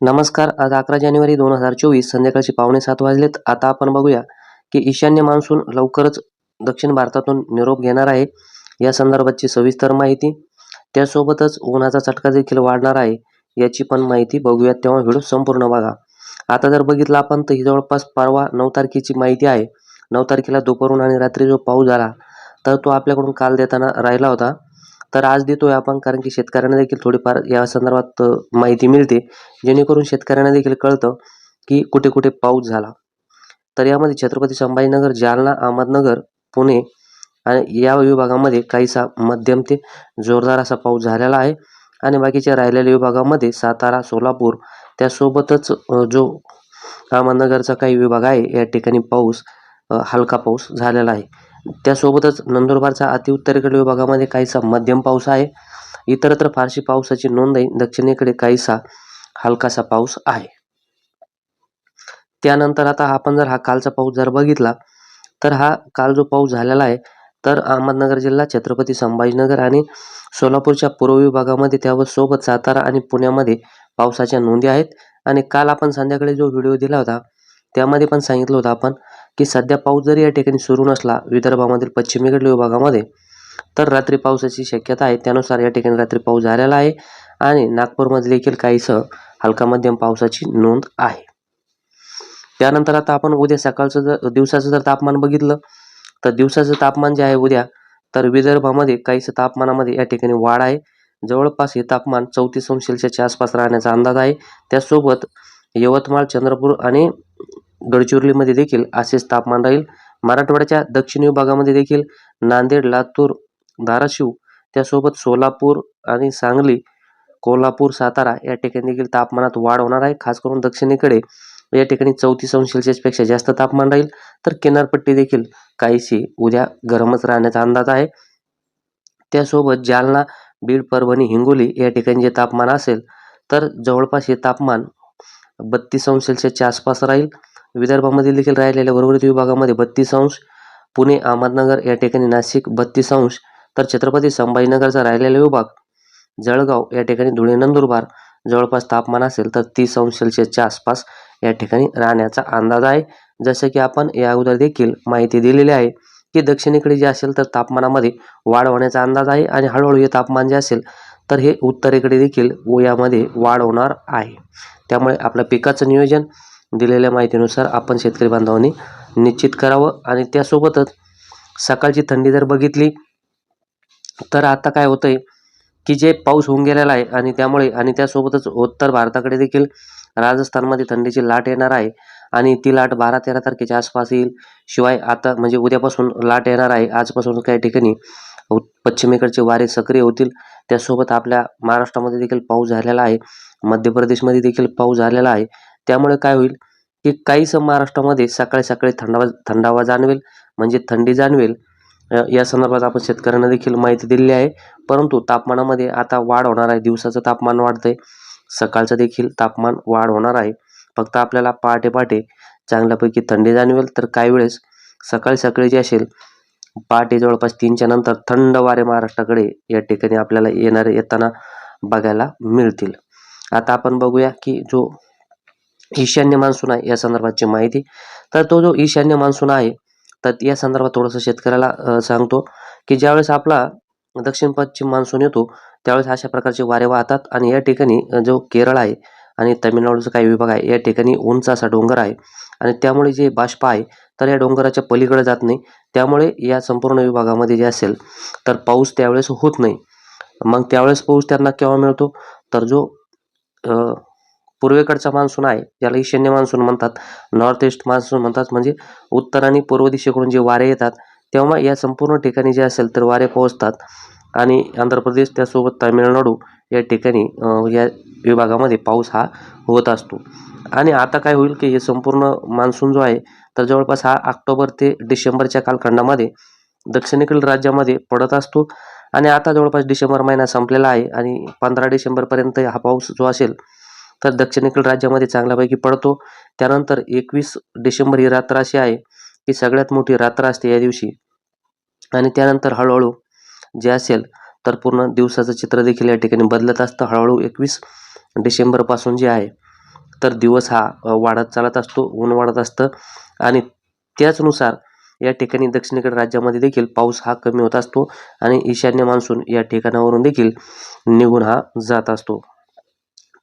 नमस्कार आज अकरा जानेवारी दोन हजार चोवीस संध्याकाळचे पावणे सात वाजलेत. आता आपण बघूया की ईशान्य मान्सून लवकरच दक्षिण भारतातून निरोप घेणार आहे. या संदर्भातची सविस्तर माहिती त्यासोबतच उन्हाचा चटका देखील वाढणार आहे याची पण माहिती बघूयात तेव्हा व्हिडिओ संपूर्ण बघा. आता जर बघितलं आपण तर ही जवळपास परवा नऊ तारखेची माहिती आहे. नऊ तारखेला दुपारून आणि रात्री जो पाऊस झाला तर तो आपल्याकडून काल देताना राहिला होता. तर आज देतोय आपण कारण की शेतकऱ्यांना देखील थोडीफार या संदर्भात माहिती मिळते. जेणेकरून शेतकऱ्यांना देखील कळतं की कुठे कुठे पाऊस झाला. तर यामध्ये छत्रपती संभाजीनगर जालना अहमदनगर पुणे आणि या विभागामध्ये काहीसा मध्यम ते जोरदार असा पाऊस झालेला आहे. आणि बाकीच्या राहिलेल्या विभागामध्ये सातारा सोलापूर त्यासोबतच जो अहमदनगरचा काही विभाग आहे या ठिकाणी पाऊस हलका पाऊस झालेला आहे. त्यासोबतच नंदुरबारचा अतिउत्तरेकडील विभागामध्ये काहीसा मध्यम पाऊस आहे. इतरत्र फारशी पावसाची नोंदही दक्षिणेकडे काहीसा हलकासा पाऊस आहे. त्यानंतर आता आपण जर हा कालचा पाऊस जर बघितला तर हा काल जो पाऊस झालेला आहे तर अहमदनगर जिल्हा छत्रपती संभाजीनगर आणि सोलापूरच्या पूर्व विभागामध्ये त्यावर सोबत सातारा आणि पुण्यामध्ये पावसाच्या नोंदी आहेत. आणि काल आपण संध्याकाळी जो व्हिडिओ दिला होता त्यामध्ये पण सांगितलं होतं आपण की सध्या पाऊस जरी या ठिकाणी सुरू नसला विदर्भामधील पश्चिमेकडील विभागामध्ये तर रात्री पावसाची शक्यता आहे. त्यानुसार या ठिकाणी रात्री पाऊस झालेला आहे आणि नागपूरमध्ये देखील काहीसं हलका मध्यम पावसाची नोंद आहे. त्यानंतर आता आपण उद्या सकाळचं जर दिवसाचं जर तापमान बघितलं तर दिवसाचं तापमान जे आहे उद्या तर विदर्भामध्ये काहीसं तापमानामध्ये या ठिकाणी वाढ आहे. जवळपास हे तापमान चौतीस अंश सेल्सिअसच्या आसपास राहण्याचा अंदाज आहे. त्यासोबत यवतमाळ चंद्रपूर आणि गडचिरोलीमध्ये देखील असेच तापमान राहील. मराठवाड्याच्या दक्षिणी विभागामध्ये देखील नांदेड लातूर धाराशिव त्यासोबत सोलापूर आणि सांगली कोल्हापूर सातारा या ठिकाणी देखील तापमानात वाढ होणार आहे. खास करून दक्षिणेकडे या ठिकाणी चौतीस अंश सेल्सिअसपेक्षा जास्त तापमान राहील. तर किनारपट्टी देखील काहीशी उद्या गरमच राहण्याचा अंदाज आहे. त्यासोबत जालना बीड परभणी हिंगोली या ठिकाणी जे तापमान असेल तर जवळपास हे तापमान बत्तीस अंश सेल्सिअसच्या आसपास राहील. विदर्भामध्ये देखील राहिलेल्या उर्वरित विभागामध्ये बत्तीस अंश पुणे अहमदनगर या ठिकाणी नाशिक बत्तीस अंश तर छत्रपती संभाजीनगरचा राहिलेला विभाग जळगाव या ठिकाणी धुळे नंदुरबार जवळपास तापमान असेल तर तीस अंश सेल्सिअसच्या आसपास या ठिकाणी राहण्याचा अंदाज आहे. जसं की आपण या अगोदर देखील माहिती दिलेली आहे की दक्षिणेकडे जे असेल तर तापमानामध्ये वाढ होण्याचा अंदाज आहे आणि हळूहळू हे तापमान जे असेल तर हे उत्तरेकडे देखील यामध्ये वाढ होणार आहे. त्यामुळे आपलं पिकाचं नियोजन दिलेल्या माहितीनुसार आपण शेतकरी बांधवांनी निश्चित करावं आणि त्यासोबतच सकाळची थंडी जर बघितली तर आता काय होतंय की जे पाऊस होऊन गेलेला आहे आणि त्यामुळे आणि त्यासोबतच उत्तर भारताकडे देखील राजस्थानमध्ये थंडीची लाट येणार आहे आणि ती लाट बारा तेरा तारखेच्या आसपास येईल. शिवाय आता म्हणजे उद्यापासून लाट येणार आहे. आजपासून काही ठिकाणी पश्चिमेकडचे वारे सक्रिय होतील. त्यासोबत आपल्या महाराष्ट्रामध्ये देखील पाऊस झालेला आहे. मध्य प्रदेशमध्ये देखील पाऊस झालेला आहे. त्यामुळे काय होईल की काहीसं महाराष्ट्रामध्ये सकाळी सकाळी थंडावा थंडावा जाणवेल म्हणजे थंडी जाणवेल. या संदर्भात आपण शेतकऱ्यांना देखील माहिती दिलेली आहे. परंतु तापमानामध्ये आता वाढ होणार आहे. दिवसाचं तापमान वाढतंय. सकाळचं देखील तापमान वाढ होणार आहे. फक्त आपल्याला पहाटे पहाटे चांगल्यापैकी थंडी जाणवेल. तर काही वेळेस सकाळी सकाळी जे असेल पहाटे जवळपास तीनच्या नंतर थंड वारे महाराष्ट्राकडे या ठिकाणी आपल्याला येणारे येताना बघायला मिळतील. आता आपण बघूया की जो ईशान्य मान्सून आहे या संदर्भातची माहिती. तर तो जो ईशान्य मान्सून आहे तर या संदर्भात थोडंसं शेतकऱ्याला सांगतो की ज्यावेळेस आपला दक्षिण पश्चिम मान्सून येतो त्यावेळेस अशा प्रकारचे वारे वाहतात आणि या ठिकाणी जो केरळ आहे आणि तमिळनाडूचा काही विभाग आहे या ठिकाणी उंच असा डोंगर आहे आणि त्यामुळे जे बाष्प आहे तर या डोंगराच्या पलीकडे जात नाही. त्यामुळे या संपूर्ण विभागामध्ये जे असेल तर पाऊस त्यावेळेस होत नाही. मग त्यावेळेस पाऊस त्यांना केव्हा मिळतो? तर जो पूर्वेकडचा मान्सून आहे ज्याला ईशान्य मान्सून म्हणतात नॉर्थ ईस्ट मान्सून म्हणतात म्हणजे उत्तर आणि पूर्व दिशेकडून जे वारे येतात तेव्हा या संपूर्ण ठिकाणी जे असेल तर वारे पोहोचतात. आणि आंध्र प्रदेश त्यासोबत तामिळनाडू या ठिकाणी या विभागामध्ये पाऊस हा होत असतो. आणि आता काय होईल की हे संपूर्ण मान्सून जो आहे तर जवळपास हा ऑक्टोबर ते डिसेंबरच्या कालखंडामध्ये दक्षिणेकडील राज्यामध्ये पडत असतो. आणि आता जवळपास डिसेंबर महिना संपलेला आहे आणि पंधरा डिसेंबरपर्यंत हा पाऊस जो असेल तर दक्षिणेकडील राज्यामध्ये चांगल्यापैकी पडतो. त्यानंतर एकवीस डिसेंबर ही रात्र अशी आहे की सगळ्यात मोठी रात्र असते या दिवशी. आणि त्यानंतर हळूहळू जे असेल तर पूर्ण दिवसाचं चित्र देखील या ठिकाणी बदलत असतं. हळूहळू एकवीस डिसेंबरपासून जे आहे तर दिवस हा वाढत चालत असतो ऊन वाढत असतं. आणि त्याचनुसार या ठिकाणी दक्षिणेकडे राज्यामध्ये देखील पाऊस हा कमी होत असतो आणि ईशान्य मान्सून या ठिकाणावरून देखील निघून हा जात असतो.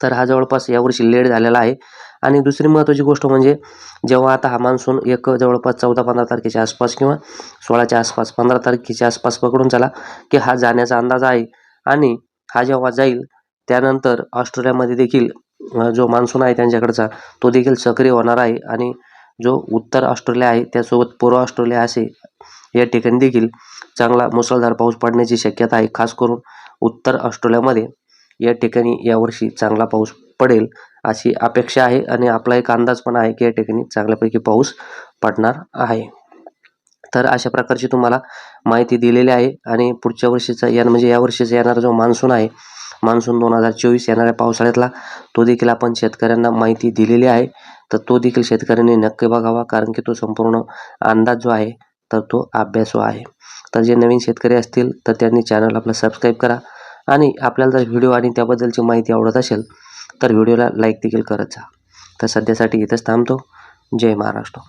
तर हा जवळपास यावर्षी लेट झालेला आहे. आणि दुसरी महत्त्वाची गोष्ट म्हणजे जेव्हा आता हा मान्सून एक जवळपास चौदा पंधरा तारखेच्या आसपास किंवा सोळाच्या आसपास पंधरा तारखेच्या आसपास पकडून चला की हा जाण्याचा अंदाज आहे. आणि हा जेव्हा जाईल त्यानंतर ऑस्ट्रेलियामध्ये देखील जो मान्सून आहे त्यांच्याकडचा तो देखील सक्रिय होणार आहे. आणि जो उत्तर ऑस्ट्रेलिया आहे त्यासोबत पूर्व ऑस्ट्रेलिया असे या ठिकाणी देखील चांगला मुसळधार पाऊस पडण्याची शक्यता आहे. खास करून उत्तर ऑस्ट्रेलियामध्ये. या ठिकाणी यावर्षी चांगला पाऊस पडेल अशी अपेक्षा आहे आणि आपला एक अंदाज पण आहे की या ठिकाणी चांगल्यापैकी पाऊस पडणार आहे. तर अशा प्रकारची तुम्हाला माहिती दिलेली आहे आणि पुढच्या वर्षीचा या म्हणजे या वर्षीचा येणारा जो मान्सून आहे मान्सून दोन हजार चोवीस येणाऱ्या पावसाळ्यातला तो देखील आपण शेतकऱ्यांना माहिती दिलेली आहे. तर तो देखील शेतकऱ्यांनी नक्की बघावा कारण की तो संपूर्ण अंदाज जो आहे तर तो अभ्यासू आहे. तर जे नवीन शेतकरी असतील तर त्यांनी चॅनल आपलं सबस्क्राईब करा. आणि आपल्याला जर व्हिडिओ आणि त्याबद्दलची माहिती आवडत असेल तर व्हिडिओला लाईक देखील करत जा. तर सध्यासाठी इथंच थांबतो. जय महाराष्ट्र.